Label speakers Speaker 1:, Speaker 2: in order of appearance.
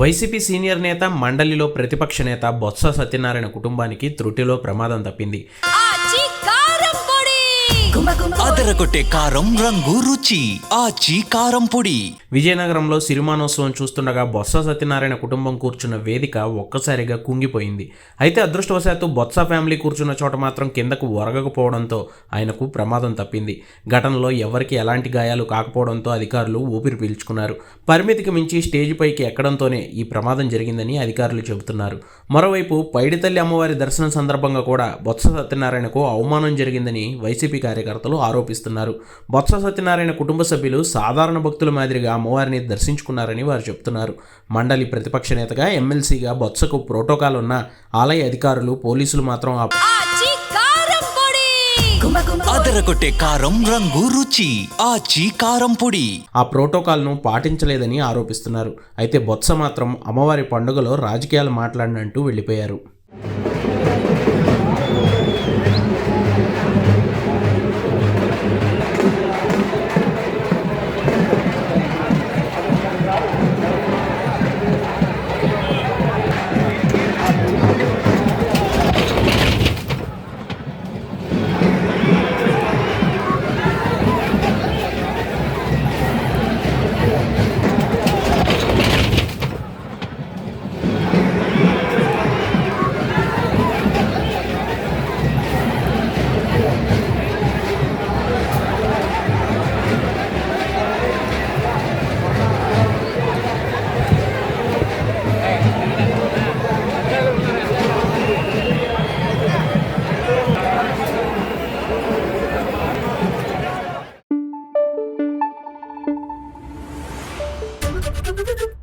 Speaker 1: YCP senior నేత మండలిలో ప్రతిపక్ష నేత బొత్స సత్యనారాయణ కుటుంబానికి త్రుటిలో ప్రమాదం తప్పింది.
Speaker 2: అదరగొట్టే కారం రంగు రుచి ఆచి కారం పొడి.
Speaker 1: విజయనగరంలో సిరిమానోత్సవం చూస్తుండగా బొత్స సత్యనారాయణ కుటుంబం కూర్చున్న వేదిక ఒక్కసారిగా కుంగిపోయింది. అయితే అదృష్టవశాత్తు బొత్స ఫ్యామిలీ కూర్చున్న చోట మాత్రం కిందకు ఒరగకపోవడంతో ఆయనకు ప్రమాదం తప్పింది. ఘటనలో ఎవరికి ఎలాంటి గాయాలు కాకపోవడంతో అధికారులు ఊపిరి పీల్చుకున్నారు. పరిమితికి మించి స్టేజ్ పైకి ఎక్కడంతోనే ఈ ప్రమాదం జరిగిందని అధికారులు చెబుతున్నారు. మరోవైపు పైడితల్లి అమ్మవారి దర్శనం సందర్భంగా కూడా బొత్స సత్యనారాయణకు అవమానం జరిగిందని వైసీపీ కార్యకర్తలు ఆరోపిస్తున్నారు. బొత్స సత్యనారాయణ కుటుంబ సభ్యులు సాధారణ భక్తుల మాదిరిగా అమ్మవారిని దర్శించుకున్నారని వారు చెప్తున్నారు. మండలి ప్రతిపక్ష నేతగా ఎమ్మెల్సీగా బొత్సకు ప్రోటోకాల్ ఉన్న ఆలయ అధికారులు పోలీసులు మాత్రం ఆ
Speaker 3: కారం పొడి!
Speaker 2: అదరగొట్టే కారం రంగు రుచి. ఆచి కారం పొడి.
Speaker 1: ఆ ప్రోటోకాల్ను పాటించలేదని ఆరోపిస్తున్నారు. అయితే బొత్స మాత్రం అమ్మవారి పండుగలో రాజకీయాలు మాట్లాడినంటూ వెళ్ళిపోయారు. Thank you.